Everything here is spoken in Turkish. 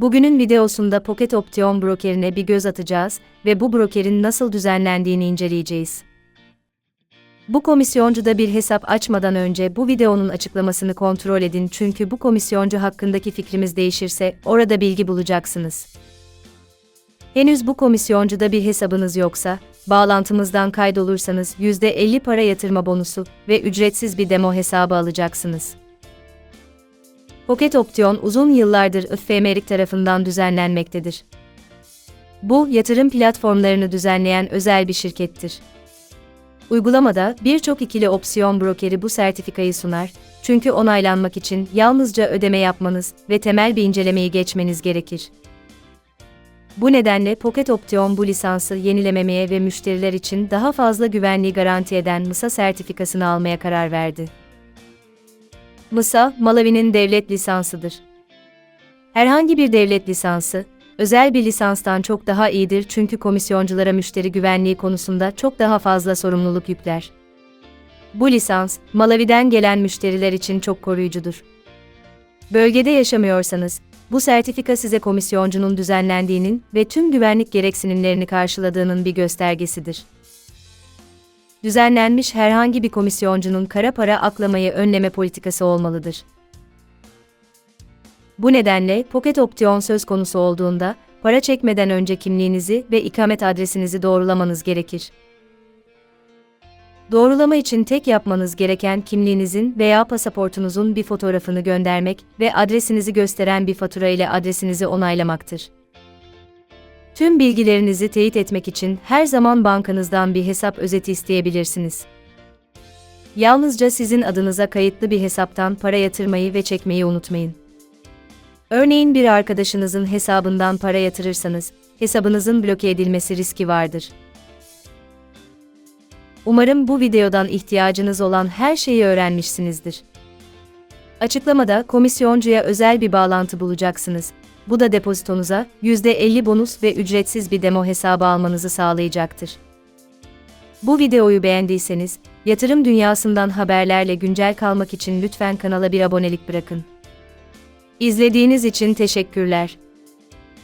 Bugünün videosunda Pocket Option brokerine bir göz atacağız ve bu brokerin nasıl düzenlendiğini inceleyeceğiz. Bu komisyoncuda bir hesap açmadan önce bu videonun açıklamasını kontrol edin çünkü bu komisyoncu hakkındaki fikrimiz değişirse orada bilgi bulacaksınız. Henüz bu komisyoncuda bir hesabınız yoksa, bağlantımızdan kaydolursanız %50 para yatırma bonusu ve ücretsiz bir demo hesabı alacaksınız. Pocket Option uzun yıllardır IFMERIK tarafından düzenlenmektedir. Bu, yatırım platformlarını düzenleyen özel bir şirkettir. Uygulamada birçok ikili opsiyon brokeri bu sertifikayı sunar, çünkü onaylanmak için yalnızca ödeme yapmanız ve temel bir incelemeyi geçmeniz gerekir. Bu nedenle Pocket Option bu lisansı yenilememeye ve müşteriler için daha fazla güvenliği garanti eden MISA sertifikasını almaya karar verdi. MISA, Malawi'nin devlet lisansıdır. Herhangi bir devlet lisansı, özel bir lisanstan çok daha iyidir çünkü komisyonculara müşteri güvenliği konusunda çok daha fazla sorumluluk yükler. Bu lisans, Malawi'den gelen müşteriler için çok koruyucudur. Bölgede yaşamıyorsanız, bu sertifika size komisyoncunun düzenlendiğinin ve tüm güvenlik gereksinimlerini karşıladığının bir göstergesidir. Düzenlenmiş herhangi bir komisyoncunun kara para aklamayı önleme politikası olmalıdır. Bu nedenle Pocket Option söz konusu olduğunda, para çekmeden önce kimliğinizi ve ikamet adresinizi doğrulamanız gerekir. Doğrulama için tek yapmanız gereken kimliğinizin veya pasaportunuzun bir fotoğrafını göndermek ve adresinizi gösteren bir fatura ile adresinizi onaylamaktır. Tüm bilgilerinizi teyit etmek için her zaman bankanızdan bir hesap özeti isteyebilirsiniz. Yalnızca sizin adınıza kayıtlı bir hesaptan para yatırmayı ve çekmeyi unutmayın. Örneğin bir arkadaşınızın hesabından para yatırırsanız, hesabınızın bloke edilmesi riski vardır. Umarım bu videodan ihtiyacınız olan her şeyi öğrenmişsinizdir. Açıklamada komisyoncuya özel bir bağlantı bulacaksınız. Bu da depozitonuza %50 bonus ve ücretsiz bir demo hesabı almanızı sağlayacaktır. Bu videoyu beğendiyseniz, yatırım dünyasından haberlerle güncel kalmak için lütfen kanala bir abonelik bırakın. İzlediğiniz için teşekkürler.